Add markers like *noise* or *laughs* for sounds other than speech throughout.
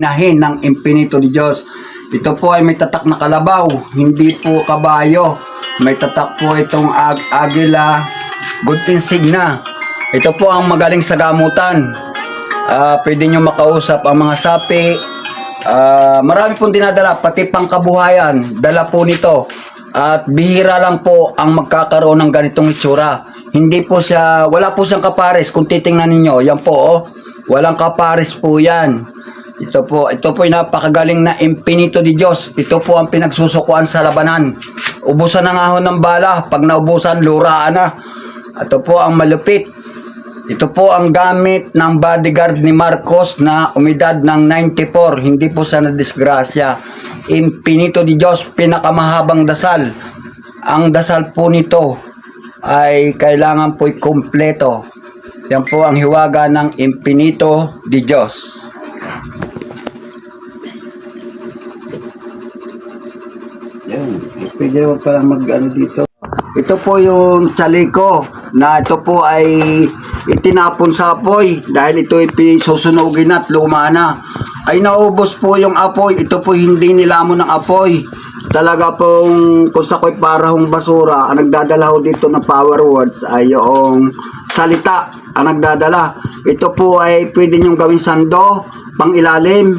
nahin ng impinito ni Diyos. Ito po ay may tatak na kalabaw, hindi po kabayo. May tatak po itong ag agila, insignia. Ito po ang magaling sa gamutan. Ah, pwede nyo makausap ang mga sapi. Ah, marami pong dinadala, pati pangkabuhayan, dala po nito. At bihira lang po ang magkakaroon ng ganitong itsura. Hindi po siya, wala po siyang kapares. Kung titingnan ninyo, yan po oh, walang kapares po yan. Ito po, ito po napakagaling na impinito di Diyos. Ito po ang pinagsusukuan sa labanan. Ubusan ng ahon ng bala. Pag naubusan, luraan na. Ito po ang malupit. Ito po ang gamit ng bodyguard ni Marcos na umidad ng 94. Hindi po sa nadisgrasya. Impinito di Diyos, pinakamahabang dasal. Ang dasal po nito ay kailangan po'y kumpleto. Yan po ang hiwaga ng Impinito di Diyos. Yan. Pwede naman pala mag ano dito. Ito po yung chaliko na ito po ay itinapon sa apoy dahil ito ay susunugin at luma na. Ay naubos po yung apoy. Ito po hindi nilamon ng apoy. Talaga pong kung sa ko'y parahong basura, ang nagdadala ho dito ng power words ay yung salita ang nagdadala. Ito po ay pwede niyong gawing sando, pang ilalim.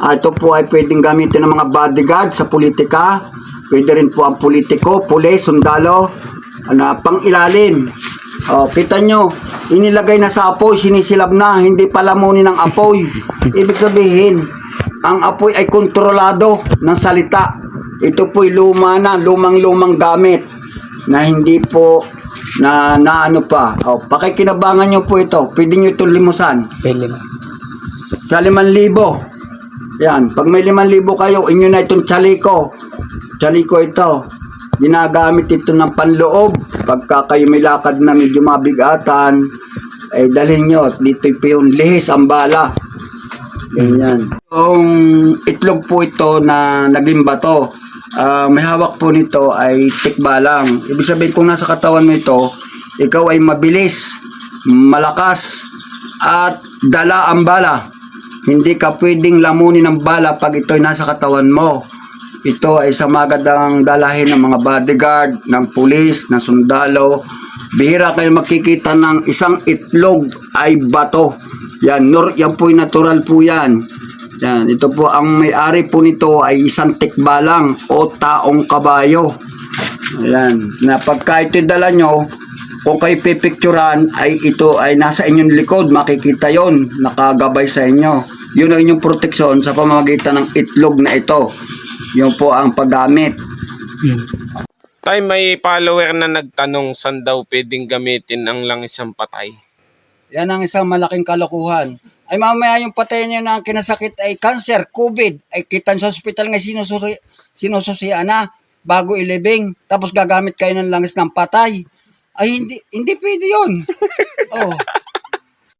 Ah, ito po ay pwedeng gamitin ng mga bodyguard sa politika. Pwede rin po ang politiko, pulis, sundalo, na pang ilalim. Oh, kita nyo, inilagay na sa apoy, sinisilab na, hindi palamunin ng apoy. *laughs* Ibig sabihin, ang apoy ay kontrolado ng salita. Ito po'y luma na, lumang-lumang gamit na hindi po na, na ano pa. Oh, pakikinabangan nyo po ito. Pwede nyo ito limusan mo. sa 5,000. Yan, pag may 5,000 kayo, inyo na itong chaliko. Chaliko ito. Ginagamit ito ng panloob. Pagka kayo may lakad na medyo mabigatan, ay dalhin nyo. Dito yung lihis, ang bala. Ganyan. Yung itlog po ito na naging bato, ah, may hawak po nito ay tikbalang. Ibig sabihin kung nasa katawan mo ito, ikaw ay mabilis, malakas, at dala ang bala. Hindi ka pwedeng lamunin ng bala pag ito'y nasa katawan mo. Ito ay sa magandang dalahin ng mga bodyguard, ng pulis, ng sundalo. Bihira kayo makikita ng isang itlog ay bato. Yan, nur, yan po natural po yan. Yan, ito po ang may-ari po nito ay isang tikbalang o taong kabayo. Ayan, na pagka ito'y dala nyo, kung kayo pipicturan ay ito ay nasa inyong likod, makikita yon nakagabay sa inyo. Yun ang inyong proteksyon sa pamamagitan ng itlog na ito. Yun po ang paggamit. Tay, may follower na nagtanong saan daw pwedeng gamitin ang langis ng patay. Yan ang isang malaking kalokohan. Ay mamaya yung patay niya na kinasakit ay cancer, COVID, ay kitan sa ospital nga sinususi, sinususian na bago ilibing. Tapos gagamit kayo ng langis ng patay. Ay hindi hindi pwede yun. *laughs* oh.